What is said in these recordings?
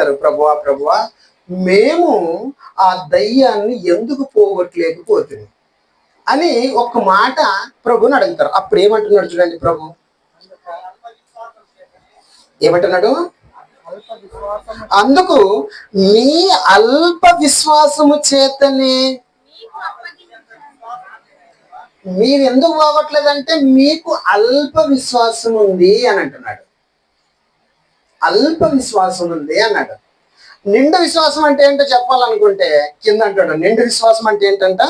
అడుగుతారు ప్రభువా ప్రభువా మేము ఆ దయ్యాన్ని ఎందుకు పోగొట్టలేకపోతుంది అని ఒక మాట ప్రభుని అడుగుతారు. అప్పుడు ఏమంటున్నాడు చూడండి ప్రభు. ఏమంటున్నాడు? అందుకు మీ అల్ప విశ్వాసము చేతనే మీరు ఎందుకు పోగొట్టలేదంటే మీకు అల్ప విశ్వాసం ఉంది అని అంటున్నాడు. అల్ప విశ్వాసం ఉంది అన్నాడు. నిండు విశ్వాసం అంటే ఏంటో చెప్పాలనుకుంటే కింద అంటాడు. నిండు విశ్వాసం అంటే ఏంటంట?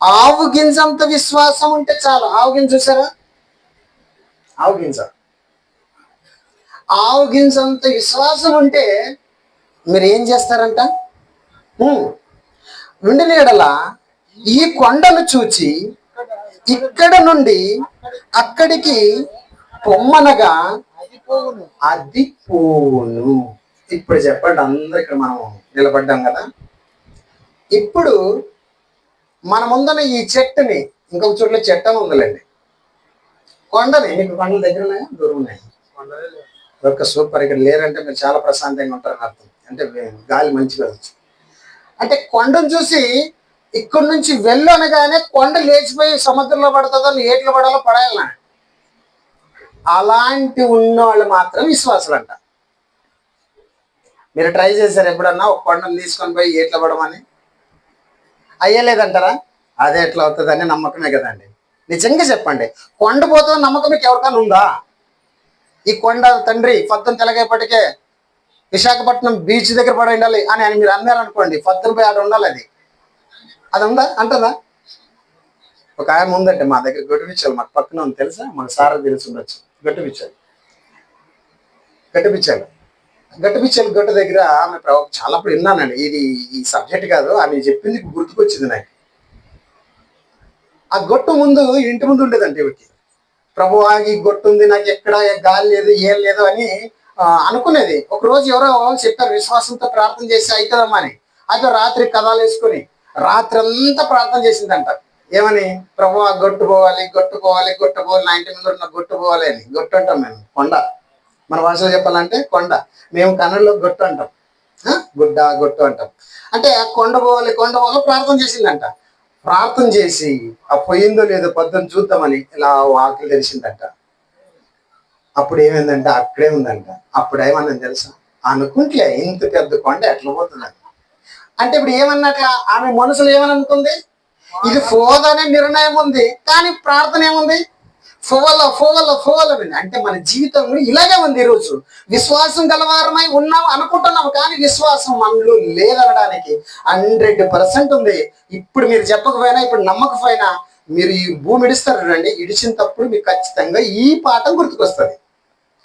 ఆవు గింజంత విశ్వాసం ఉంటే చాలు. ఆవు గింజ చూసారా? ఆవు గింజ. ఆవు గింజంత విశ్వాసం ఉంటే మీరు ఏం చేస్తారంట? హ్మ్. ఉండి నీడలా ఈ కొండను చూచి ఇక్కడ నుండి అక్కడికి పొమ్మనగా అది పోను ఇప్పుడు చెప్పండి అందరు ఇక్కడ మనం నిలబడ్డాం కదా. ఇప్పుడు మన ముందున ఈ చెట్టుని ఇంకొక చోట్ల చెట్టు అని ఉందిలేండి. కొండని మీకు కొండల దగ్గర ఉన్నాయా? దూరం ఉన్నాయి? ఒక సూపర్ ఇక్కడ లేరంటే మీరు చాలా ప్రశాంతంగా ఉంటారని అర్థం. అంటే గాలి మంచిగా అంటే కొండను చూసి ఇక్కడి నుంచి వెళ్ళు అనగానే కొండ లేచిపోయి సముద్రంలో పడుతుందో ఏట్లో పడాలో పడాలన్నా అలాంటి ఉన్న వాళ్ళు మాత్రం విశ్వాసులు అంట మీరు ట్రై చేశారు ఎప్పుడన్నా ఒక కొండను తీసుకొని పోయి ఎట్లా పడమని? అయ్యలేదంటారా? అదే ఎట్లా అవుతుందని నమ్మకమే కదండి. నిజంగా చెప్పండి. కొండ పోతుంది నమ్మకం మీకు ఎవరికైనా ఉందా? ఈ కొండ తండ్రి పొద్దున తెలగేపటికే విశాఖపట్నం బీచ్ దగ్గర పడి ఉండాలి అని అని మీరు అన్నారనుకోండి అనుకోండి పోయి ఆడ ఉండాలి అది. అది ఉందా? అంటదా? ఒక ఆయన ఉందంటే మా దగ్గర గొట్టుపిచ్చాలి మాకు పక్కన ఉంది తెలుసా? మన సార్ తెలిసి ఉండొచ్చు గొట్టుపిచ్చాలి గట్టిపిచ్చాలి గట్టిపిచ్చాలి గట్టు దగ్గర ఆమె చాలాప్పుడు చాలా అప్పుడు విన్నానండి. ఇది ఈ సబ్జెక్ట్ కాదు ఆమె చెప్పింది గుర్తుకొచ్చింది నాకు. ఆ గొట్టు ముందు ఇంటి ముందు ఉండేదండి ఇవికి ప్రభు ఈ గొట్టు ఉంది నాకు ఎక్కడ గాలి లేదు ఏం లేదు అని అనుకునేది. ఒక రోజు ఎవరో చెప్పారు విశ్వాసంతో ప్రార్థన చేసి అవుతుందమ్మా అని. అయితే రాత్రి కథాలు వేసుకొని రాత్రి అంతా ప్రార్థన చేసిందంట. ఏమని? ప్రభు గొట్టుకోవాలి గొట్టుకోవాలి గొట్టుకోవాలి నా ఇంటి ముందు ఉన్న గొట్టు అని. గొట్టు అంటాం మేము. కొండ. మన భాషలో చెప్పాలంటే కొండ. మేము కన్నడలో గొట్టు అంటాం. గుడ్డ గొట్టు అంటాం. అంటే కొండ పోవాలి కొండ పోవాలి ప్రార్థన చేసిందంట. ప్రార్థన చేసి ఆ పోయిందో లేదో పొద్దున్న చూద్దామని ఇలా ఆకలి తెలిసిందంట అప్పుడు ఏమైందంటే అక్కడే ఉందంట. అప్పుడు ఏమన్నా తెలుసా? అనుకుంటే ఇంత పెద్ద కొండ ఎట్లా పోతుందంట. అంటే ఇప్పుడు ఏమన్నాక ఆమె మనసులో ఏమని అనుకుంది ఇది ఫోదనే నిర్ణయం ఉంది కానీ ప్రార్థన ఏముంది? ఫోవల ఫోవల ఫోవల అంటే మన జీవితంలో ఇలాగే ఉంది ఈరోజు విశ్వాసం గలవారమై ఉన్నాం అనుకుంటున్నాం కానీ విశ్వాసం మనలో లేదనడానికి హండ్రెడ్ పర్సెంట్ ఉంది. ఇప్పుడు మీరు చెప్పకపోయినా ఇప్పుడు నమ్మకపోయినా మీరు ఈ భూమి ఇడుస్తారు రండి ఇడిచిన తప్పుడు మీకు ఖచ్చితంగా ఈ పాఠం గుర్తుకొస్తుంది.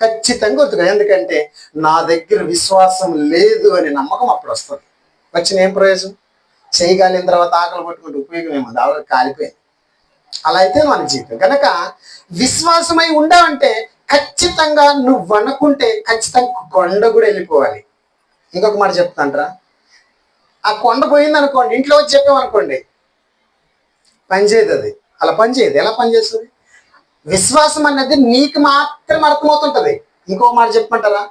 ఖచ్చితంగా గుర్తుకు ఎందుకంటే నా దగ్గర విశ్వాసం లేదు అనే నమ్మకం అప్పుడు వస్తుంది. వచ్చిన ఏం ప్రయోజనం? చేయగలిగిన తర్వాత ఆకలి పట్టుకుంటే ఉపయోగం ఏముంది? ఆవిడ కాలిపోయింది. అలా అయితే మన జీవితం. కనుక విశ్వాసమై ఉండవంటే ఖచ్చితంగా నువ్వు అనుకుంటే ఖచ్చితంగా కొండ కూడా వెళ్ళిపోవాలి. ఇంకొక మాట చెప్తాంట్రా ఆ కొండ పోయింది అనుకోండి ఇంట్లో వచ్చి చెప్పామనుకోండి పనిచేయదు అది. అలా పనిచేయదు ఎలా పని చేస్తుంది? విశ్వాసం అన్నది నీకు మాత్రం అర్థమవుతుంటది. ఇంకో మాట చెప్పమంటారా?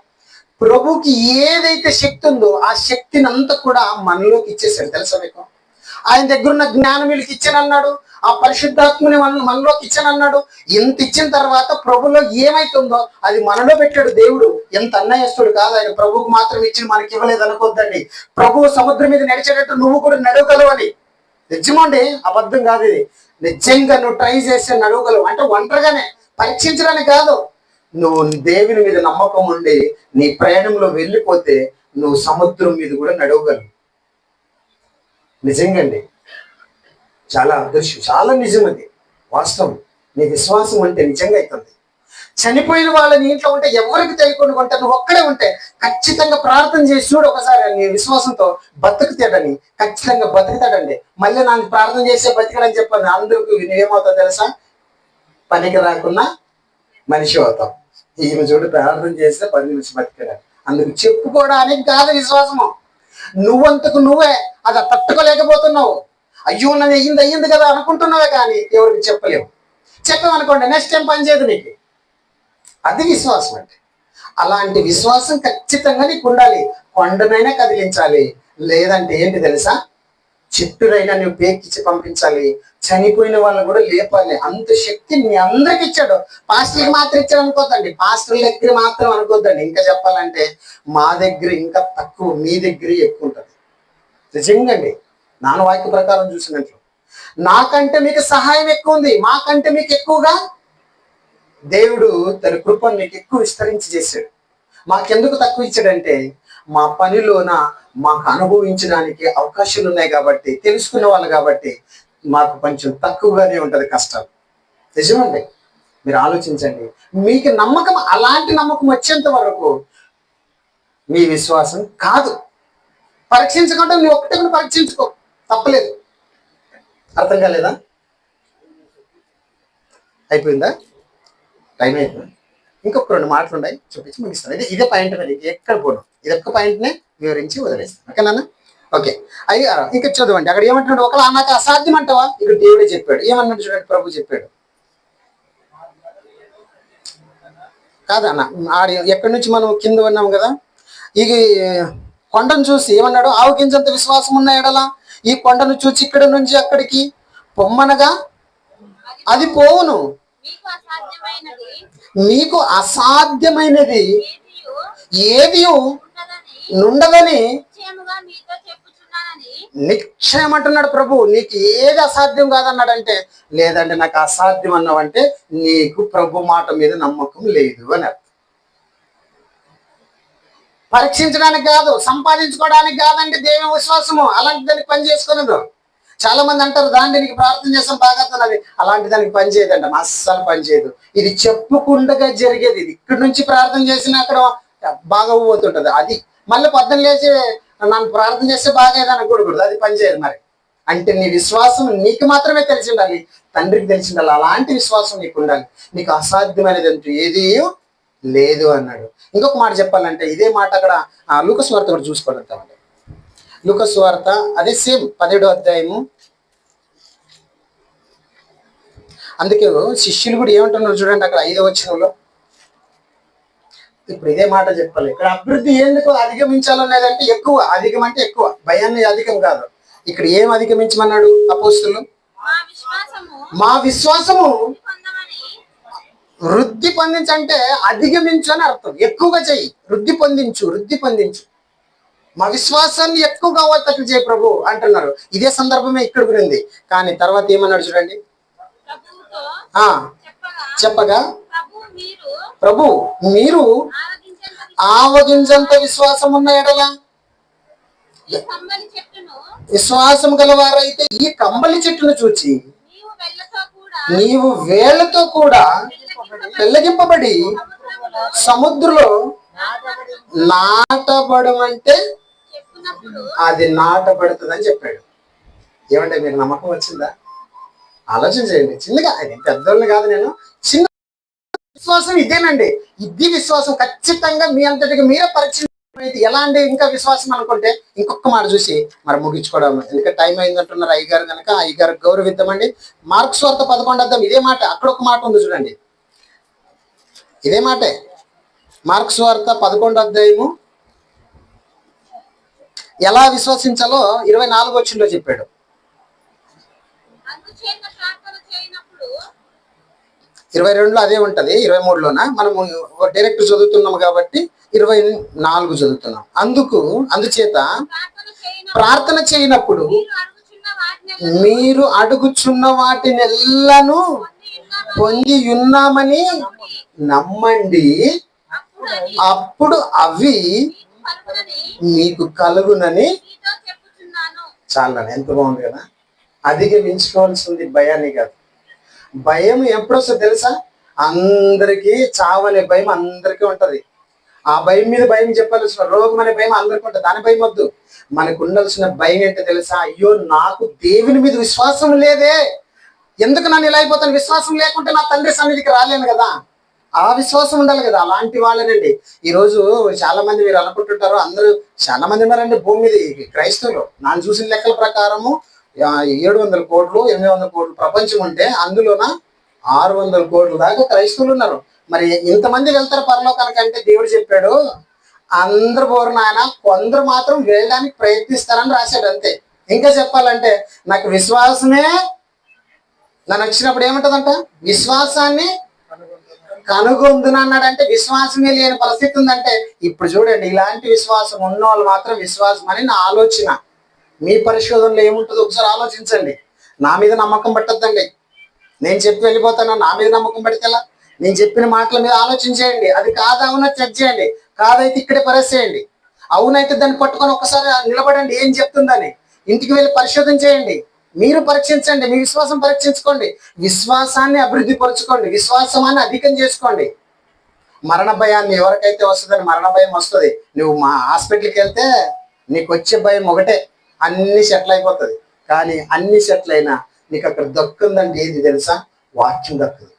ప్రభుకి ఏదైతే శక్తి ఉందో ఆ శక్తిని అంతా కూడా మనలోకి ఇచ్చేసాడు తెలుసా మీకు? ఆయన దగ్గర ఉన్న జ్ఞానం వీళ్ళకి ఇచ్చానన్నాడు. ఆ పరిశుద్ధాత్మని మన మనలోకి ఇచ్చానన్నాడు. ఎంత ఇచ్చిన తర్వాత ప్రభులో ఏమైతుందో అది మనలో పెట్టాడు దేవుడు. ఎంత అన్నయస్తుడు కాదు ఆయన. ప్రభువుకు మాత్రం ఇచ్చి మనకి ఇవ్వలేదు అనుకోద్దండి. ప్రభువు సముద్రం మీద నడిచేటట్టు నువ్వు కూడా నడవగలవు అని. నిజమండి అబద్ధం కాదు ఇది. నిజంగా నువ్వు ట్రై చేస్తే నడవగలవు. అంటే ఒంటరిగానే. పరీక్షించడానికి కాదు. నువ్వు దేవుని మీద నమ్మకం ఉండి నీ ప్రయాణంలో వెళ్ళిపోతే నువ్వు సముద్రం మీద కూడా నడవగలవు. నిజంగండి. చాలా అదృశ్యం చాలా నిజం అది వాస్తవం. నీ విశ్వాసం అంటే నిజంగా అవుతుంది. చనిపోయిన వాళ్ళని ఇంట్లో ఉంటే ఎవరికి తెలియకుండా ఉంటే నువ్వు ఒక్కడే ఉంటే ఖచ్చితంగా ప్రార్థన చేసి చూడు ఒకసారి నీ విశ్వాసంతో బతుకుతాడని ఖచ్చితంగా బతుకుతాడండి. మళ్ళీ నాకు ప్రార్థన చేసే బతికడని చెప్పాను అందరికి నువ్వేమవుతావు తెలుసా? పనికి రాకున్నా మనిషి అవుతావు ఈమె చూడు ప్రార్థన చేస్తే పది నిమిషం బతికారు. అందుకు చెప్పుకోవడానికి కాదు విశ్వాసము. నువ్వంతకు నువ్వే అది తట్టుకోలేకపోతున్నావు. అయ్యో నన్ను అయ్యింది అయ్యింది కదా అనుకుంటున్నావే కానీ ఎవరికి చెప్పలేవు. చెప్పామనుకోండి నెక్స్ట్ టైం పని చేయదు నీకు. అది విశ్వాసం అంటే. అలాంటి విశ్వాసం ఖచ్చితంగా నీకు ఉండాలి. కొండనైనా కదిలించాలి. లేదంటే ఏంటి తెలుసా? చెట్టునైనా నువ్వు పేకిచ్చి పంపించాలి. చనిపోయిన వాళ్ళని కూడా లేపాలి. అంత శక్తి మీ అందరికి ఇచ్చాడు. పాస్టర్కి మాత్రం ఇచ్చాడు అనుకోద్దండి. పాస్టర్ దగ్గర మాత్రం అనుకోద్దండి. ఇంకా చెప్పాలంటే మా దగ్గర ఇంకా తక్కువ మీ దగ్గర ఎక్కువ ఉంటుంది. నిజంగా అండి. నాన్న వాక్య ప్రకారం చూసినట్లు. నాకంటే మీకు సహాయం ఎక్కువ ఉంది. మాకంటే మీకు ఎక్కువగా దేవుడు తన కృపను మీకు ఎక్కువ విస్తరించి చేశాడు. మాకెందుకు తక్కువ ఇచ్చాడంటే మా పనిలోన మాకు అనుభవించడానికి అవకాశాలు ఉన్నాయి కాబట్టి తెలుసుకునే వాళ్ళు కాబట్టి మాకు కొంచెం తక్కువగానే ఉంటుంది కష్టాలు నిజమండి. మీరు ఆలోచించండి. మీకు నమ్మకం అలాంటి నమ్మకం వచ్చేంత వరకు మీ విశ్వాసం కాదు. పరీక్షించకుండా నువ్వు ఒక్కటే కూడా పరీక్షించుకో. తప్పలేదు. అర్థం కాలేదా? అయిపోయిందా? టైం అయిపోయింది. ఇంకొక రెండు మాటలు ఉన్నాయి చూపించి ముగిస్తాను. ఇది ఇదే పాయింట్ మరి ఎక్కడ పోను. ఇది ఒక్క పాయింట్నే వివరించి వదిలేస్తాను. ఓకేనా ఓకే. అయ్యి ఇంకా చదవండి. అక్కడ ఏమంటున్నాడు? ఒకలా నాకు అసాధ్యం అంటావా? ఇక్కడ దేవుడే చెప్పాడు. ఏమన్నాడు చూడండి? ప్రభు చెప్పాడు. కాదన్న ఆడి ఎక్కడి నుంచి మనం కింద ఉన్నాం కదా? ఈ కొండను చూసి ఏమన్నాడు? ఆవుకించంత విశ్వాసం ఉన్న ఎడల ఈ కొండను చూసి ఇక్కడ నుంచి అక్కడికి పొమ్మనగా అది పోవును. మీకు అసాధ్యమైనది. ఏది నుండదని. నిశ్చయం అంటున్నాడు ప్రభు నీకు ఏది అసాధ్యం కాదన్నాడంటే లేదంటే నాకు అసాధ్యం అన్నావంటే నీకు ప్రభు మాట మీద నమ్మకం లేదు అని అర్థం. పరీక్షించడానికి కాదు సంపాదించుకోవడానికి కాదండి దేవుని విశ్వాసము. అలాంటి దానికి పని చేసుకున్నదు చాలా మంది అంటారు దాన్ని దీనికి ప్రార్థన చేస్తాం బాగా అది అలాంటి దానికి పని చేయదంట అస్సలు పని చేయదు. ఇది చెప్పుకుండగా జరిగేది. ఇది ఇక్కడి నుంచి ప్రార్థన చేసినా అక్కడ బాగా పోతుంటది అది మళ్ళీ పొద్దున్న లేచి నన్ను ప్రార్థన చేస్తే బాగా కూడా అది పనిచేయదు మరి. అంటే నీ విశ్వాసం నీకు మాత్రమే తెలిసి ఉండాలి తండ్రికి తెలిసి ఉండాలి అలాంటి విశ్వాసం నీకు ఉండాలి నీకు అసాధ్యమైనది అంటూ ఏది లేదు అన్నాడు. ఇంకొక మాట చెప్పాలంటే ఇదే మాట అక్కడ ఆ లూకస్ వార్త కూడా చూసుకోగలుగుతామండి లూకస్ వార్త అదే సేమ్ పదిహేడో అధ్యాయము. అందుకే శిష్యులు కూడా ఏమంటున్నారు చూడండి అక్కడ ఐదో వచ్చినంలో ఇప్పుడు ఇదే మాట చెప్పాలి. ఇక్కడ అభివృద్ధి ఎందుకు అధిగమించాలనేదంటే ఎక్కువ అధికం అంటే ఎక్కువ. భయాన్ని అధికం కాదు. ఇక్కడ ఏం అధిగమించమన్నాడు అపోస్తులు? మా విశ్వాసము వృద్ధి పొందించంటే అధిగమించు అని అర్థం. ఎక్కువగా చెయ్యి. వృద్ధి పొందించు వృద్ధి పొందించు. మా విశ్వాసాన్ని ఎక్కువగా వర్తకులు చేయి ప్రభు అంటున్నారు. ఇదే సందర్భమే ఇక్కడ కూడా ఉంది కానీ తర్వాత ఏమన్నాడు చూడండి? చెప్పగా ప్రభు మీరు ఆవగించంత ఆవగింజంత విశ్వాసం ఉన్న ఎడల? విశ్వాసం గలవారైతే ఈ కంబలి చెట్టును చూచి నీవు వేళ్ళతో కూడా పెళ్ళగింపబడి సముద్రంలో నాటబడి నాటబడమంటే చెప్పునప్పుడు అది నాటబడుతుందని చెప్పాడు. ఏమంటే మీకు నమ్మకం వచ్చిందా? ఆలోచన చేయండి. చిన్నగా అది పెద్దోళ్ళని కాదు నేను. విశ్వాసం ఇదేనండి. ఇది విశ్వాసం ఖచ్చితంగా మీ అంతటికి మీరే పరీక్ష ఎలా అండి ఇంకా విశ్వాసం అనుకుంటే ఇంకొక మాట చూసి మరి ముగించుకోవడం ఇంకా టైం అయిందంటున్నారు అయ్యగారు కనుక అయ్యగారు గౌరవిద్దామండి. మార్క్స్ వార్త పదకొండు అర్థం. ఇదే మాట. అక్కడ ఒక మాట ఉంది చూడండి. ఇదే మాటే. మార్క్స్ వార్త పదకొండు అధ్యాయము ఎలా విశ్వసించాలో ఇరవై నాలుగు వచ్చిందో చెప్పాడు. ఇరవై రెండులో అదే ఉంటుంది ఇరవై మూడులోన? మనము డైరెక్ట్ చదువుతున్నాం కాబట్టి ఇరవై నాలుగు చదువుతున్నాం. అందుకు అందుచేత ప్రార్థన చేయనప్పుడు మీరు అడుగుచున్న వాటిని వాటినెల్లను పొంది ఉన్నామని నమ్మండి. అప్పుడు అవి మీకు కలుగునని చాలా ఎంత బాగుంది కదా? అధిగమించుకోవాల్సింది భయాన్ని కాదు. భయం ఎప్పుడు తెలుసా? అందరికీ చావనే భయం అందరికీ ఉంటది. ఆ భయం మీద భయం చెప్పాల్సిన రోగం అనే భయం అందరికీ ఉంటుంది. దాని భయం వద్దు. మనకు ఉండాల్సిన భయం ఏంటో తెలుసా? అయ్యో నాకు దేవుని మీద విశ్వాసం లేదే. ఎందుకు నన్ను ఇలా అయిపోతాను? విశ్వాసం లేకుంటే నా తండ్రి సన్నిధికి రాలేను కదా. ఆ విశ్వాసం ఉండాలి కదా. అలాంటి వాళ్ళనండి. ఈ రోజు చాలా మంది మీరు అనుకుంటుంటారు అందరూ చాలా మంది ఉన్నారండి భూమి మీద. క్రైస్తవులు. ನಾನು చూసిన లెక్కల ప్రకారము ఏడు వందల కోట్లు ఎనిమిది వందల కోట్లు ప్రపంచం ఉంటే అందులోన ఆరు వందల కోట్ల దాకా క్రైస్తవులు ఉన్నారు. మరి ఇంతమంది వెళ్తారు పరలోకానికి అంటే దేవుడు చెప్పాడు అందరు పోరు నాయన కొందరు మాత్రం వెళ్ళడానికి ప్రయత్నిస్తారని రాశాడు అంతే. ఇంకా చెప్పాలంటే నాకు విశ్వాసమే నన్ను వచ్చినప్పుడు ఏముంటదంట? విశ్వాసాన్ని కనుగొందును అన్నాడంటే విశ్వాసమే లేని పరిస్థితి ఉందంటే ఇప్పుడు చూడండి ఇలాంటి విశ్వాసం ఉన్న వాళ్ళు మాత్రం విశ్వాసం అని నా ఆలోచన. మీ పరిశోధనలో ఏముంటుందో ఒకసారి ఆలోచించండి. నా మీద నమ్మకం పట్టద్దండి. నేను చెప్పి వెళ్ళిపోతాను? నా మీద నమ్మకం పెడితే ఎలా? నేను చెప్పిన మాటల మీద ఆలోచించేయండి. అది కాదవునా చెక్ చేయండి. కాదైతే ఇక్కడే పరేసేయండి. అవునైతే దాన్ని పట్టుకొని ఒకసారి నిలబడండి. ఏం చెప్తుందని. ఇంటికి వెళ్ళి పరిశోధన చేయండి. మీరు పరీక్షించండి. మీ విశ్వాసం పరీక్షించుకోండి. విశ్వాసాన్ని అభివృద్ధి పరచుకోండి. విశ్వాసాన్ని అధికం చేసుకోండి. మరణ భయాన్ని ఎవరికైతే వస్తుందని మరణ భయం వస్తుంది. నువ్వు మా హాస్పిటల్కి వెళ్తే నీకు వచ్చే భయం ఒకటే. అన్ని సెటిల్ అయిపోతుంది. కానీ అన్ని సెటిల్ అయినా నీకు అక్కడ దక్కుందండి ఏది తెలుసా? వాక్యం దక్కుదు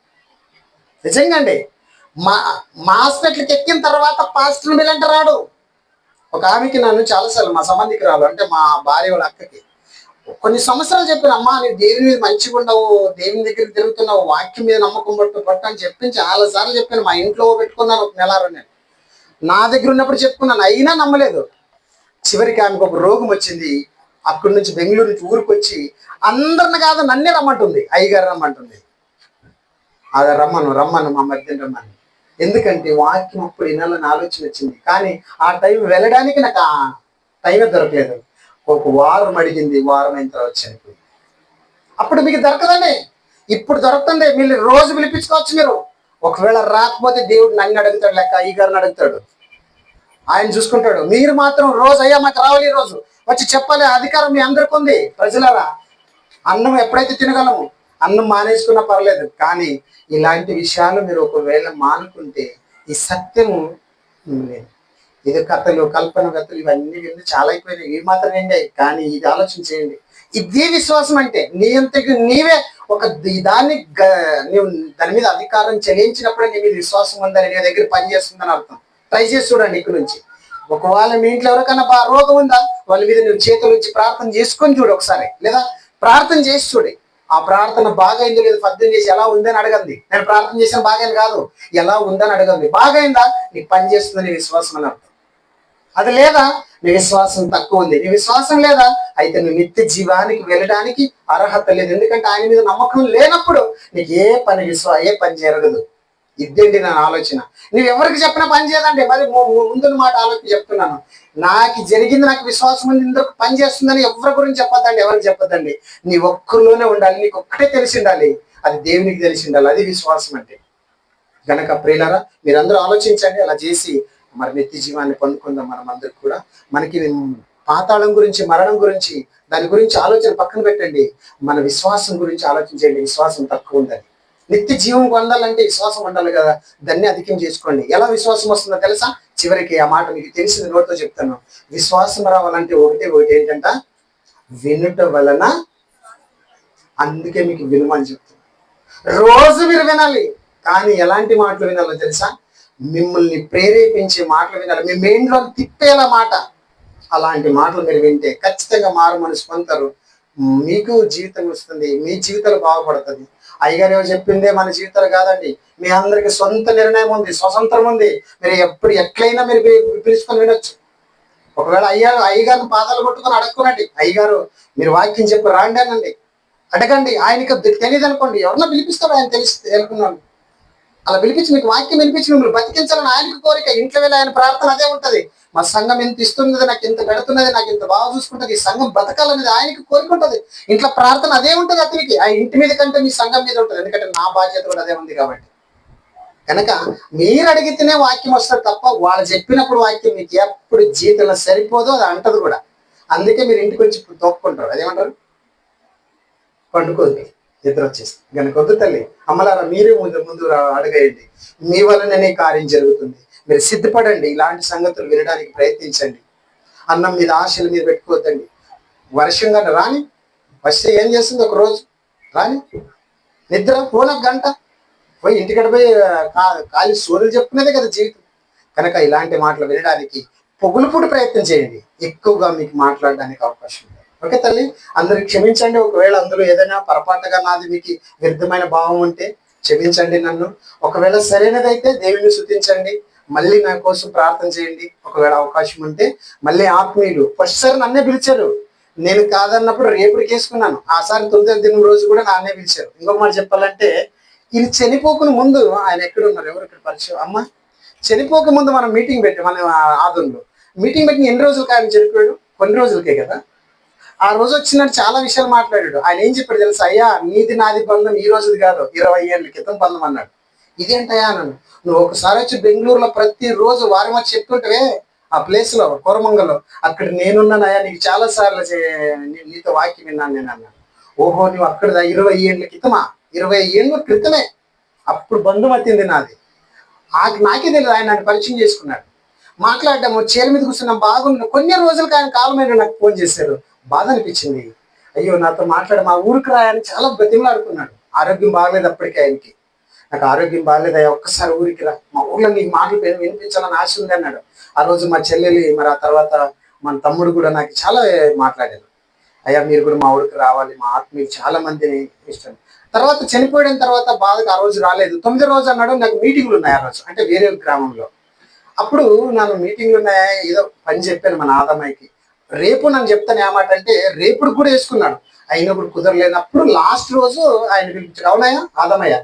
నిజంగా అండి మా మా హాస్పిటల్కి ఎక్కిన తర్వాత పాస్టర్ బిల్లంట రాడు. ఒక ఆమెకి నన్ను చాలాసార్లు మా సంబంధికురాలు అంటే మా భార్య వాళ్ళ అక్కకి కొన్ని సంవత్సరాలు చెప్పిన అమ్మా నీ దేవుని మీద మంచిగా ఉండవు దేవుని దగ్గర తిరుగుతున్నావు వాక్యం మీద నమ్మకం పట్టు పట్టు అని చెప్పి చాలా సార్లు చెప్పాను. మా ఇంట్లో పెట్టుకున్నాను ఒక నెల నేను నా దగ్గర ఉన్నప్పుడు చెప్పుకున్నాను అయినా నమ్మలేదు. చివరికి ఆమెకు ఒక రోగం వచ్చింది. అక్కడి నుంచి బెంగళూరు నుంచి ఊరికి వచ్చి అందరిని కాదు నన్నే రమ్మంటుంది. అయ్యగారు రమ్మంటుంది. అది రమ్మను రమ్మను మా మధ్య రమ్మను. ఎందుకంటే వాక్యం అప్పుడు వినాలని ఆలోచన వచ్చింది. కానీ ఆ టైం వెళ్ళడానికి నాకు ఆ టైమే దొరకలేదు. ఒక వారం అడిగింది వారం అయిన తర్వాత చనిపోయింది. అప్పుడు మీకు దొరకదండి ఇప్పుడు దొరుకుతుంది? మీరు రోజు పిలిపించుకోవచ్చు మీరు. ఒకవేళ రాకపోతే దేవుడు నన్ను అడుగుతాడు లెక్క అయ్యగారిని అడుగుతాడు. ఆయన చూసుకుంటాడు. మీరు మాత్రం రోజు అయ్యా మాకు రావాలి ఈ రోజు. వచ్చి చెప్పాలి అధికారం మీ అందరికి ఉంది. ప్రజలరా అన్నం ఎప్పుడైతే తినగలము అన్నం మానేసుకున్నా పర్లేదు. కానీ ఇలాంటి విషయాలు మీరు ఒకవేళ మానుకుంటే ఈ సత్యము లేదు. ఇది కథలు కల్పన కథలు ఇవన్నీ విన్న చాలా అయిపోయినాయి. ఇవి మాత్రం ఏంటి? కానీ ఇది ఆలోచన చేయండి. ఇదే విశ్వాసం అంటే నీ అంతకు నీవే ఒక దాన్ని నీవు దాని మీద అధికారం చెల్లించినప్పుడే నీ మీద విశ్వాసం ఉందని నీ దగ్గర పని చేస్తుందని అర్థం. ట్రై చేసి చూడండి ఇక్కడ నుంచి. ఒకవేళ మీ ఇంట్లో ఎవరికైనా రోగం ఉందా? వాళ్ళ మీద నువ్వు చేతులు ఇచ్చి ప్రార్థన చేసుకొని చూడు ఒకసారి. లేదా ప్రార్థన చేసి చూడు. ఆ ప్రార్థన బాగైందో లేదు పద్దెనిమిది చేసి ఎలా ఉందని అడగండి. నేను ప్రార్థన చేసిన బాగైంది కాదు. ఎలా ఉందని అడగండి. బాగైందా నీకు పని చేస్తుందని విశ్వాసం అని అర్థం. అది లేదా? నీ విశ్వాసం తక్కువ ఉంది. నీ విశ్వాసం లేదా? అయితే నువ్వు నిత్య జీవానికి వెళ్ళడానికి అర్హత లేదు. ఎందుకంటే ఆయన మీద నమ్మకం లేనప్పుడు నీకు ఏ పని విశ్వా ఏ పని జరగదు. ఇదేంటి నా ఆలోచన. నువ్వు ఎవరికి చెప్పినా పని చేయదండి. మరి ము- ముందున్న మాట ఆలోచన చెప్తున్నాను. నాకు జరిగింది నాకు విశ్వాసం ఉంది ఇందుకు పని చేస్తుందని ఎవరి గురించి చెప్పొద్దండి ఎవరికి చెప్పొద్దండి. నీ ఒక్కరిలోనే ఉండాలి నీకు ఒక్కటే తెలిసి ఉండాలి. అది దేవునికి తెలిసి ఉండాలి అది విశ్వాసం అంటే గనక ప్రియులరా మీరందరూ ఆలోచించండి అలా చేసి మరి నిత్య జీవాన్ని పొందుకుందాం మనం అందరికి కూడా. మనకి పాతాళం గురించి మరణం గురించి దాని గురించి ఆలోచన పక్కన పెట్టండి. మన విశ్వాసం గురించి ఆలోచించండి విశ్వాసం తక్కువ ఉందని నిత్య జీవం పొందాలంటే విశ్వాసం ఉండాలి కదా. దాన్ని అధికం చేసుకోండి. ఎలా విశ్వాసం వస్తుందో తెలుసా? చివరికి ఆ మాట మీకు తెలిసిన నోటితో చెప్తాను. విశ్వాసం రావాలంటే ఒకటే ఒకటి ఏంటంట? వినుట వలన అందుకే మీకు వినమని చెప్తాను. రోజు మీరు వినాలి. కానీ ఎలాంటి మాటలు వినాలో తెలుసా? మిమ్మల్ని ప్రేరేపించే మాటలు వినాలి. మీ మైండ్లో తిప్పేలా మాట. అలాంటి మాటలు మీరు వింటే ఖచ్చితంగా మారు మనసు పొందుతారు. మీకు జీవితం వస్తుంది. మీ జీవితాలు బాగుపడుతుంది అయ్యగారు ఏమో చెప్పిందే మన జీవితాలు కాదండి. మీ అందరికి సొంత నిర్ణయం ఉంది స్వతంత్రం ఉంది. మీరు ఎప్పుడు ఎట్లయినా మీరు పిలుచుకొని వినొచ్చు. ఒకవేళ అయ్యా అయ్యగారిని పాదాలు కొట్టుకొని అడగకునండి అయ్యగారు మీరు వాక్యం చెప్పి రాండి అనండి. అడగండి. ఆయనకి తెలియదు అనుకోండి ఎవరన్నా పిలిపిస్తారో ఆయన తెలిసి తెలుపుకున్నాను అలా పిలిపించి మీకు వాక్యం వినిపించి మిమ్మల్ని బతికించాలని ఆయనకు కోరిక ఇంట్లో వెళ్ళి ఆయన ప్రార్థన అదే ఉంటది. మా సంఘం ఎంత ఇస్తున్నది నాకు ఇంత పెడుతున్నది నాకు ఇంత బాగా చూసుకుంటది ఈ సంఘం బతకాలనేది ఆయనకు కోరిక ఉంటుంది. ఇంట్లో ప్రార్థన అదే ఉంటుంది అతనికి. ఆ ఇంటి మీద కంటే మీ సంఘం మీద ఉంటుంది. ఎందుకంటే నా బాధ్యత కూడా అదే ఉంది కాబట్టి. కనుక మీరు అడిగితేనే వాక్యం వస్తుంది తప్ప వాళ్ళు చెప్పినప్పుడు వాక్యం మీకు ఎప్పుడు జీతంలో సరిపోదు అది అంటది కూడా. అందుకే మీరు ఇంటికి వచ్చి తోక్కుంటారు అదేమంటారు? పండుకోదు. నిద్ర వచ్చేసి. కనుక వద్దు తల్లి అమ్మలారా మీరే ముందు ముందు అడగేయండి. మీ వలననే కార్యం జరుగుతుంది. మీరు సిద్ధపడండి ఇలాంటి సంగతులు వినడానికి ప్రయత్నించండి. అన్నం మీద ఆశలు మీరు పెట్టుకోవద్దండి. వర్షంగా రాని వస్తే ఏం చేస్తుంది ఒక రోజు రాని. నిద్ర పోన గంట. పోయి ఇంటికడ పోయి కాలి ఖాళీ సూర్యులు చెప్పుకునేదే కదా జీవితం. కనుక ఇలాంటి మాటలు వినడానికి పొగులుపుడు ప్రయత్నం చేయండి. ఎక్కువగా మీకు మాట్లాడడానికి అవకాశం ఉంది. ఓకే తల్లి అందరికి క్షమించండి. ఒకవేళ అందులో ఏదైనా పొరపాటుగా నాది మీకు విరుద్ధమైన భావం ఉంటే క్షమించండి నన్ను. ఒకవేళ సరైనదైతే దేవుని శుతించండి మళ్ళీ నా కోసం ప్రార్థన చేయండి. ఒకవేళ అవకాశం ఉంటే మళ్ళీ ఆత్మీయులు ఫస్ట్ సార్ నన్నే పిలిచారు. నేను కాదన్నప్పుడు రేపు కేసుకున్నాను ఆ సారి తొమ్మిది దినం రోజు కూడా నాన్నే పిలిచారు. ఇంకొక మాట చెప్పాలంటే ఇది చనిపోకుని ముందు ఆయన ఎక్కడ ఉన్నారు? ఎవరు ఇక్కడ పరిచయం? అమ్మ చనిపోక ముందు మనం మీటింగ్ పెట్టి మన ఆదంలో మీటింగ్ పెట్టిన ఎన్ని రోజులకి ఆయన చనిపోయాడు? కొన్ని రోజులకే కదా? ఆ రోజు వచ్చినట్టు చాలా విషయాలు మాట్లాడాడు. ఆయన ఏం చెప్పాడు తెలుసు? అయ్యా నీది నాది బంధం ఈ రోజుది కాదు. ఇరవై ఏళ్ళ క్రితం బంధం అన్నాడు. ఇదేంటయ్యా నన్ను నువ్వు ఒకసారి వచ్చి బెంగళూరులో ప్రతి రోజు వారం చెప్తుంటే ఆ ప్లేస్లో కోరమంగలో అక్కడ నేనున్నానయ్యా నీకు చాలా సార్లు నీతో వాక్యం విన్నాను నేను అన్నాను ఓహో నువ్వు అక్కడ ఇరవై ఏళ్ళ క్రితమా? ఇరవై ఏళ్ళ క్రితమే. అప్పుడు బంధం అత్తింది నాది. నాకే తెలియదు ఆయన నన్ను పరిచయం చేసుకున్నాడు. మాట్లాడడం చీర మీద కూర్చున్నాం బాగుంది. కొన్ని రోజులకు ఆయన కాలమైన నాకు ఫోన్ చేశారు. బాధ అనిపించింది. అయ్యో నాతో మాట్లాడి మా ఊరికి రాయని చాలా బతిమలాడుకున్నాడు ఆరోగ్యం బాగలేదు అప్పటికే ఆయనకి. నాకు ఆరోగ్యం బాగలేదు అయ్యా ఒక్కసారి ఊరికి రా. మా ఊర్లో నీకు మాటలు వినిపించాలని ఆశ ఉంది అన్నాడు. ఆ రోజు మా చెల్లెలి మరి ఆ తర్వాత మన తమ్ముడు కూడా నాకు చాలా మాట్లాడారు. అయ్యా మీరు కూడా మా ఊరికి రావాలి మా ఆత్మీయులు చాలా మందిని ఇష్టం. తర్వాత చనిపోయిన తర్వాత బాధకు ఆ రోజు రాలేదు. తొమ్మిది రోజు అన్నాడు నాకు మీటింగ్లు ఉన్నాయి ఆ రోజు అంటే వేరే గ్రామంలో. అప్పుడు నన్ను మీటింగ్లు ఉన్నాయా ఏదో పని చెప్పాను మన ఆదమ్మాయికి రేపు నన్ను చెప్తాను ఏమాట అంటే రేపుడు కూడా వేసుకున్నాడు. అయినప్పుడు కుదరలేనప్పుడు లాస్ట్ రోజు ఆయన పిలిపించాడు. అవునాయా ఆదమయ్య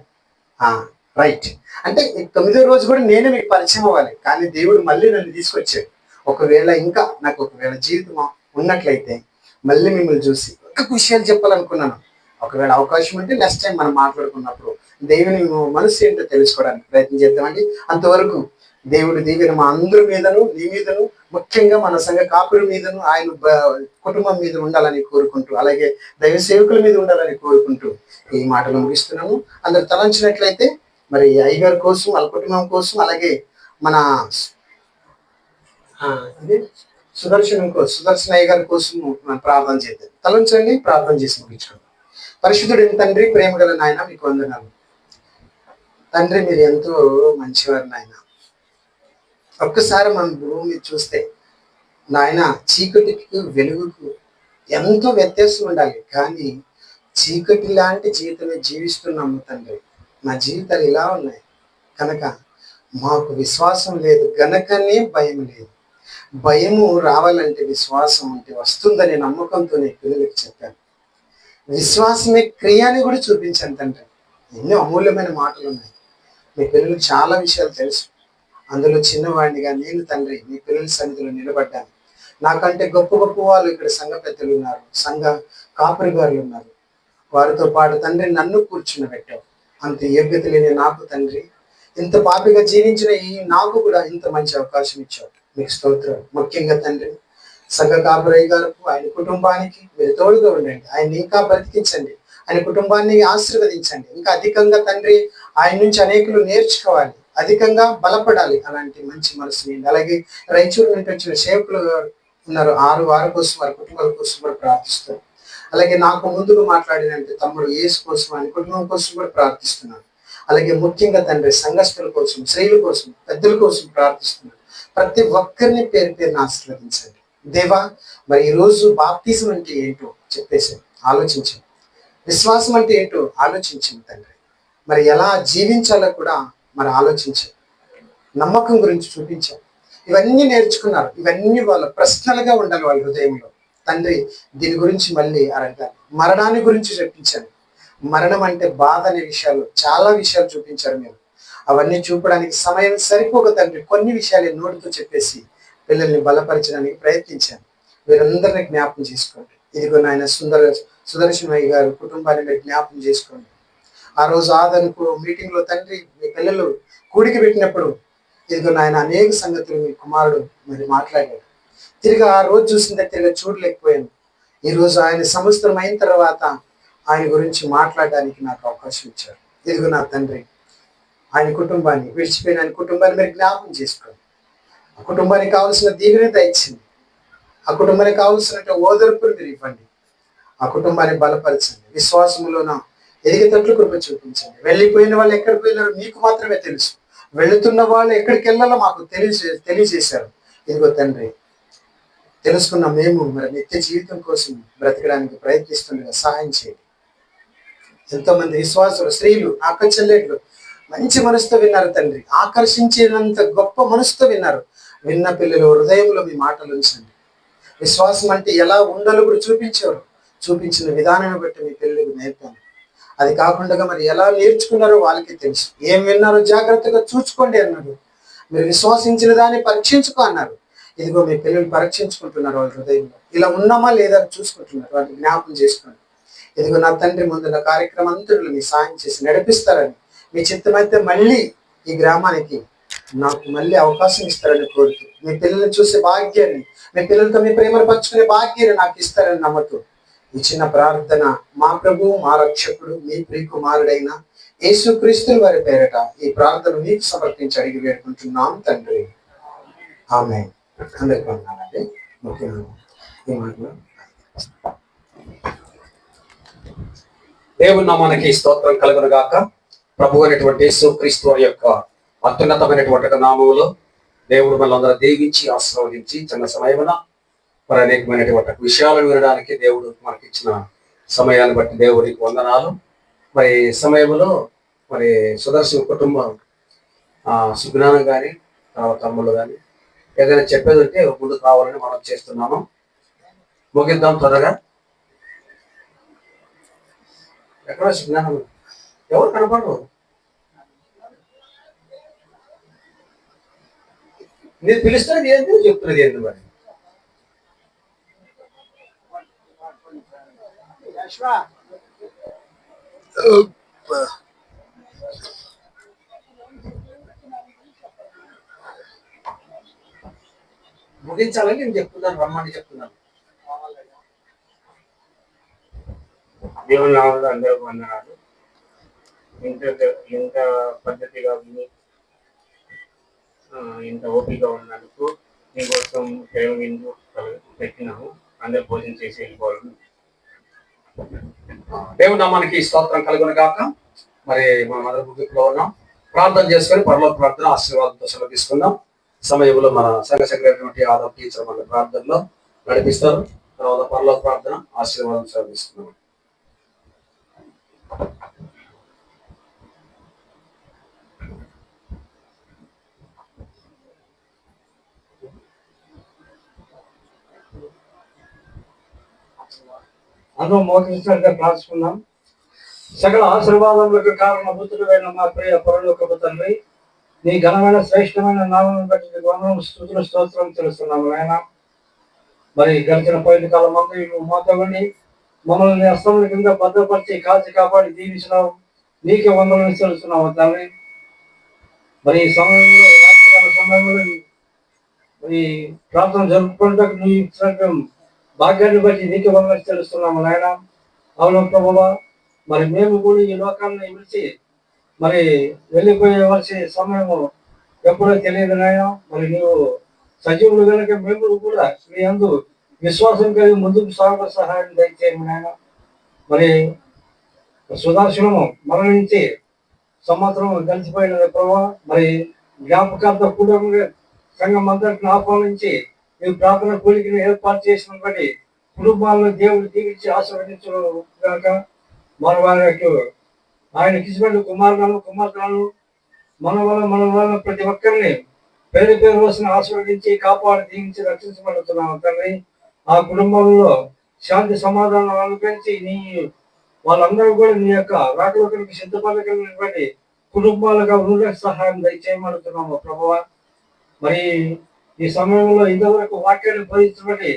రైట్ అంటే తొమ్మిదో రోజు కూడా నేనే మీకు పరిచయం అవ్వాలి. కానీ దేవుడు మళ్ళీ నన్ను తీసుకొచ్చాడు. ఒకవేళ ఇంకా నాకు ఒకవేళ జీవితం ఉన్నట్లయితే మళ్ళీ మిమ్మల్ని చూసి ఒక విషయాలు చెప్పాలనుకున్నాను. ఒకవేళ అవకాశం ఉంటే నెక్స్ట్ టైం మనం మాట్లాడుకున్నప్పుడు దేవుని మనసు ఏంటో తెలుసుకోవడానికి ప్రయత్నం చేద్దామండి. అంతవరకు దేవుడి దీవెన మా అందరి మీదను నీ మీదను ముఖ్యంగా మన సంఘ కాపురి మీదను ఆయన కుటుంబం మీద ఉండాలని కోరుకుంటూ అలాగే దైవ సేవకుల మీద ఉండాలని కోరుకుంటూ ఈ మాటలు ముగిస్తున్నాము. అందరు తలంచినట్లయితే మరి అయ్యగారి కోసం వాళ్ళ కుటుంబం కోసం అలాగే మన సుదర్శనం కోసం సుదర్శన అయ్యగారి కోసం మనం ప్రార్థన చేద్దాం. తలంచండి ప్రార్థన చేసి ముగించుకుందాం. పరిశుద్ధుడు తండ్రి ప్రేమ గల నాయన మీకు వందనాలు. తండ్రి మీరు ఎంతో మంచివారు నాయన. ఒక్కసారి మన భూమి చూస్తే నాయన చీకటికి వెలుగుకు ఎంతో వ్యత్యాసం ఉండాలి. కానీ చీకటి లాంటి జీవితమే జీవిస్తున్నాము తండ్రి. మా జీవితాలు ఇలా ఉన్నాయి. కనుక మాకు విశ్వాసం లేదు. గనకనే భయం లేదు. భయము రావాలంటే విశ్వాసం అంటే వస్తుందనే నమ్మకంతో నేను పిల్లలకు చెప్పాను. విశ్వాసమే క్రియాని కూడా చూపించాను తండ్రి. ఎన్నో అమూల్యమైన మాటలు ఉన్నాయి. మీ పిల్లలకు చాలా విషయాలు తెలుసు. అందులో చిన్నవాడినిగా నేను తండ్రి మీ పిల్లల సన్నిధిలో నిలబడ్డాను. నాకంటే గొప్ప గొప్ప వాళ్ళు ఇక్కడ సంఘ పెద్దలు ఉన్నారు సంఘ కాపరి గారులు ఉన్నారు. వారితో పాటు తండ్రి నన్ను కూర్చుని పెట్టావు అంత యోగ్యత లేని నాకు తండ్రి ఇంత పాపిగా జీవించిన ఈ నాకు కూడా ఇంత మంచి అవకాశం ఇచ్చావు. మీకు స్తోత్రం. ముఖ్యంగా తండ్రి సంఘ కాపురయ్య గారికి ఆయన కుటుంబానికి మీరు తోడుగా ఉండండి. ఆయన ఇంకా బ్రతికించండి. ఆయన కుటుంబాన్ని ఆశీర్వదించండి. ఇంకా అధికంగా తండ్రి ఆయన నుంచి అనేకులు నేర్చుకోవాలి. అధికంగా బలపడాలి అలాంటి మంచి మనసుని అలాగే రైచూరు నుండి వచ్చిన సేవకులు ఉన్నారు. ఆరు వారి కోసం వారి కుటుంబాల కోసం కూడా ప్రార్థిస్తారు అలాగే నాకు ముందుగా మాట్లాడినంటే తమ్ముడు యేసు కోసం అని కుటుంబం కోసం కూడా ప్రార్థిస్తున్నాను అలాగే ముఖ్యంగా తండ్రి సంఘస్థుల కోసం స్త్రీల కోసం పెద్దల కోసం ప్రార్థిస్తున్నాను ప్రతి ఒక్కరిని పేరు పేరుని ఆశీర్వదించండి. దేవా మరి ఈ రోజు బాప్తిజం అంటే ఏంటో చెప్పేసి ఆలోచించండి. విశ్వాసం అంటే ఏంటో ఆలోచించండి తండ్రి. మరి ఎలా జీవించాలో కూడా మరి ఆలోచించండి నమ్మకం గురించి చూపించాం. ఇవన్నీ నేర్చుకున్నారు. ఇవన్నీ వాళ్ళ ప్రశ్నలుగా ఉండాలి వాళ్ళ హృదయంలో. తండ్రి దీని గురించి మళ్ళీ అడగాలి. మరణాన్ని గురించి చెప్పించాను మరణం అంటే బాధ అనే విషయాలు చాలా విషయాలు చూపించారు మీరు. అవన్నీ చూపడానికి సమయం సరిపోక తండ్రి కొన్ని విషయాలు నోటితో చెప్పేసి పిల్లల్ని బలపరచడానికి ప్రయత్నించాను. వీరందరినీ జ్ఞాపకం చేసుకోండి. ఇదిగో నాయన సుందర సుదర్శనయ్య గారు కుటుంబాన్ని మీరు జ్ఞాపకం చేసుకోండి. ఆ రోజు ఆదనుకు మీటింగ్లో తండ్రి మీ పిల్లలు కూడికి పెట్టినప్పుడు ఇదిగో నాయన అనేక సంగతులు మీ కుమారుడు మరి మాట్లాడాడు. తిరిగి ఆ రోజు చూసిన తిరిగి చూడలేకపోయాను. ఈరోజు ఆయన సంవత్సరం అయిన తర్వాత ఆయన గురించి మాట్లాడడానికి నాకు అవకాశం ఇచ్చారు. ఇదిగో నా తండ్రి ఆయన కుటుంబాన్ని విడిచిపోయిన ఆయన కుటుంబాన్ని మీరు జ్ఞాపకం చేసుకోండి. ఆ కుటుంబానికి కావాల్సిన దీవెనత ఇచ్చింది. ఆ కుటుంబానికి కావాల్సిన ఓదర్పును మీరు ఇవ్వండి. ఆ కుటుంబాన్ని బలపరచండి. విశ్వాసములోన ఎదిగేటట్లు కృప చూపించండి. వెళ్ళిపోయిన వాళ్ళు ఎక్కడికి పోయినారో మీకు మాత్రమే తెలుసు. వెళుతున్న వాళ్ళు ఎక్కడికి వెళ్ళాలో మాకు తెలియజే తెలియజేశారు. ఇదిగో తండ్రి తెలుసుకున్న మేము మరి నిత్య జీవితం కోసం బ్రతకడానికి ప్రయత్నిస్తుండగా సహాయం చేయండి. ఎంతో మంది విశ్వాసులు స్త్రీలు ఆకర్షలేట్లు మంచి మనసుతో విన్నారు తండ్రి. ఆకర్షించినంత గొప్ప మనసుతో విన్నారు. విన్న పిల్లలు హృదయంలో మీ మాటలు ఉంచండి. విశ్వాసం అంటే ఎలా ఉండాలో కూడా చూపించారు. చూపించిన విధానాన్ని బట్టి మీ పిల్లలకు నేర్పాను. అది కాకుండా మరి ఎలా నేర్చుకున్నారో వాళ్ళకి తెలుసు. ఏం విన్నారో జాగ్రత్తగా చూసుకోండి అన్నాడు. మీరు విశ్వసించిన దాన్ని పరీక్షించుకో అన్నారు. ఇదిగో మీ పిల్లలు పరీక్షించుకుంటున్నారు వాళ్ళ హృదయంలో. ఇలా ఉన్నామా లేదా అని చూసుకుంటున్నారు. వాళ్ళు జ్ఞాపకం చేసుకోండి. ఇదిగో నా తండ్రి ముందున్న కార్యక్రమం అంతటిలో మీ సాయం చేసి నడిపిస్తారని మీ చిత్తమైతే మళ్ళీ ఈ గ్రామానికి నాకు మళ్ళీ అవకాశం ఇస్తారని కోరుతూ మీ పిల్లల్ని చూసే భాగ్యాన్ని మీ పిల్లలతో మీ ప్రేమను పంచుకునే భాగ్యాన్ని నాకు ఇస్తారని నమ్ముతూ ఈ చిన్న ప్రార్థన మా ప్రభు మా రక్షకుడు మీ ప్రియకుమారుడైన యేసు క్రీస్తుల వారి పేరట ఈ ప్రార్థన మీకు సమర్పించి అడిగి వేడుకుంటున్నాం తండ్రి. ఆమె అందరికీ వందనాలండి ముఖ్యమైన ఈ మాటలు. దేవున్న మనకి స్తోత్రం కలుగును గాక ప్రభు అయినటువంటి యేసుక్రీస్తు వారి యొక్క అత్యున్నతమైనటువంటి నామములో దేవుడు మనందరూ దీవించి ఆశీర్వదించి చిన్న సమయమున మరి అనేకమైనటువంటి విషయాలను వినడానికి దేవుడు మనకి ఇచ్చిన సమయాన్ని బట్టి దేవుడికి వందనాలు. మరి ఈ సమయంలో మరి సుదర్శన కుటుంబం సుజ్ఞానం కానీ తర్వాత తమ్ముళ్ళు కానీ ఏదైనా చెప్పేది ఉంటే ముందు కావాలని మనం చేస్తున్నాము. ముగిద్దాం త్వరగా. ఎక్కడ సుజ్ఞానం? ఎవరు కనపడరు? నేను పిలుస్తున్నది ఏంటి చెప్తున్నది ఏంటి మరి? ముగించాలని నేను చెప్తున్నాను రమ్మని చెప్తున్నాను. దేవుని నామంలో అందరూ వందనాలు. ఇంత ఇంత పద్ధతిగా విని ఇంత ఓపిగా ఉన్నందుకు మీకోసం ప్రేమ విందు పెట్టినాము. అందరు భోజనం చేసి వెళ్ళిపోవాలి దేవుని మనకి స్తోత్రం కలుగును కాక మరి మన మదర్ ముగింపులో ఉన్నాం. ప్రార్థన చేసుకొని పరలో ప్రార్థన ఆశీర్వాదంతో సెలవు తీసుకుందాం. సమయంలో మన సంఘ సెక్రటరీ ఆదవ్ టీచర్ మన ప్రార్థనలో నడిపిస్తారు. తర్వాత పరలో ప్రార్థన ఆశీర్వాదం సెలవు అందరం మోకరించినట్టుగా ప్రార్థిస్తున్నాం. సకల ఆశీర్వాదములకు కారణభూతుడైన మా ప్రియ పరలోకపు తండ్రి నీ ఘనమైన శ్రేష్టమైన నామం బట్టి గౌరవం స్థుతులు స్తోత్రం తెలుస్తున్నాము ఆయన మరి గడిచిన పోయిన కాలం మంది నువ్వు మాతో ఉండి మమ్మల్ని అస్తముల కింద భద్రపరిచి కాచి కాపాడి దీవించినావు. నీకే వందనం తెలుస్తున్నావు తండ్రి. మరి ఈ సమయంలో రాత్రికాల సమయంలో మరి ప్రార్థన జరుపుకుంటే నీ ఇచ్చినట్టు భాగ్యాన్ని బట్టి నీకు వందలు తెలుస్తున్నాము నాయన. అవును ప్రభువా మరి మేము కూడా ఈ లోకాన్ని విడిచి మరి వెళ్ళిపోయేవలసి సమయము ఎప్పుడో తెలియదు నాయన. మరి నీవు సజీవులు కనుక మేము కూడా మీ అందు విశ్వాసం కలిగి ముందుకు సాగ సహాయం దయచేయండి నాయన. మరి సుదర్శనము మరణించి సంవత్సరం కలిసిపోయినది ప్రభావ. మరి జ్ఞాపకాలతో కూడా సంఘం అంతటిని ఆహ్వానించి మేము ప్రార్థన కూలికను ఏర్పాటు చేసిన బట్టి కుటుంబాలను దేవుడు దీవించి ఆశీర్వదించు గాక మన వారికి ఆయనకి ఇచ్చినట్టు కుమారులను కుమార్తెలను మన వల్ల మన వల్ల ప్రతి ఒక్కరిని పేరు పేరు వస్తున్న ఆశీర్వదించి కాపాడి దీవించి రక్షించబడుతున్నాము తండ్రి. ఆ కుటుంబంలో శాంతి సమాధానం అనుకరించి నీ వాళ్ళందరూ కూడా నీ యొక్క రాకలోకానికి సిద్ధపడగలిగినటువంటి కుటుంబాలుగా ఉండడానికి సహాయం దయచేయమడుతున్నాము ప్రభావ. మరి ఈ సమయంలో ఇంతవరకు వాక్యాన్ని బోధించబడి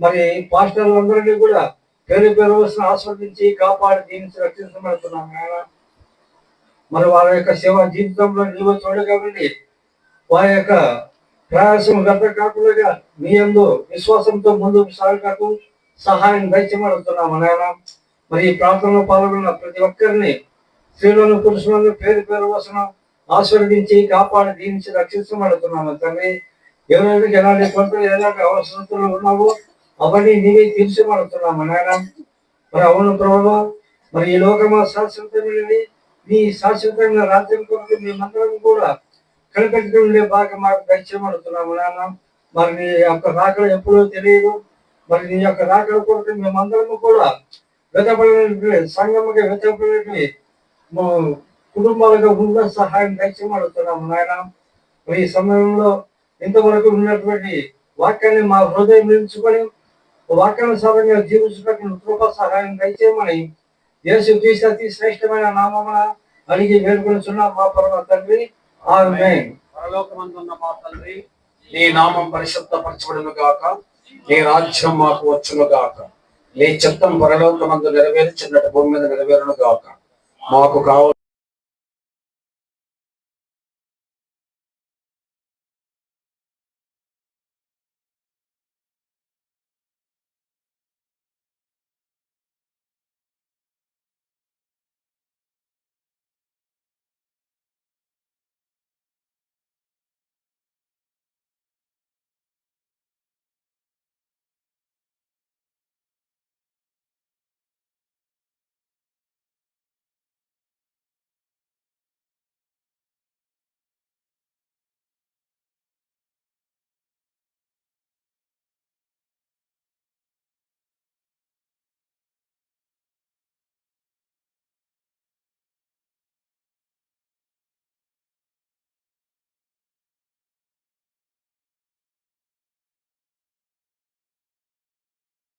మరి పాస్టర్లందరినీ కూడా పేరు పేరు వస్తున్న ఆస్వాదించి కాపాడి దీనికి రక్షించబడుతున్నాం నాయన. మరి వారి యొక్క సేవ జీవితంలో నీవు తోడుగా ఉండి వారి యొక్క ప్రయాసం గత కాకుండా మీ అందు విశ్వాసంతో ముందుకు సాగటకు సహాయం దయచేమడుతున్నాము నాయన. మరి ఈ ప్రాంతంలో పాల్గొన్న ప్రతి ఒక్కరిని స్త్రీలను పురుషులను పేరు పేరు వస్తున్న ఆశీర్వదించి కాపాడి దీనించి రక్షించమడుతున్నాము తండ్రి. ఎవరైనా ఎలాంటి కొంత ఎలాంటి అవసరతలు ఉన్నావో అవన్నీ నీవే తీర్చబడుతున్నాము నాయన. మరి అవును ప్రభావ మరి ఈ లోకమా శాశ్వతమైనది నీ శాశ్వతమైన రాజ్యం కొరకు మేమందరం కూడా కనిపెట్టుకుని ఉండే భాగం మాకు దయచేయబడుతున్నాము నాయన. మరి నీ యొక్క రాకడ ఎప్పుడో తెలియదు. మరి నీ యొక్క రాకడ కొరకు మేమందరము కూడా వెతపడినటువంటి సంఘముగా వెతపడినటువంటి కుటుంబాలకు ఉన్న సహాయం దయచేయమడుతున్నాము నాయన. ఈ సమయంలో ఇంతవరకు ఉన్నటువంటి వాక్యాన్ని మా హృదయం నిలుచుకొని వాక్యానుసారంగా జీవించడానికి కృప సహాయం దయచేయమని యేసు క్రీస్తు అతి శ్రేష్టమైన నామమున అడిగి వేడుకొనుచున్న మా పరమ తండ్రి. ఆమేన్. పరలోకమందున్న మా తండ్రి నీ నామం పరిశుద్ధపరచబడును గాక. నీ రాజ్యం మాకు వచ్చును గాక. నీ చిత్తం పరలోకమందు నెరవేర్చినట్టు భూమి మీద నెరవేరును గాక. మాకు కావాలి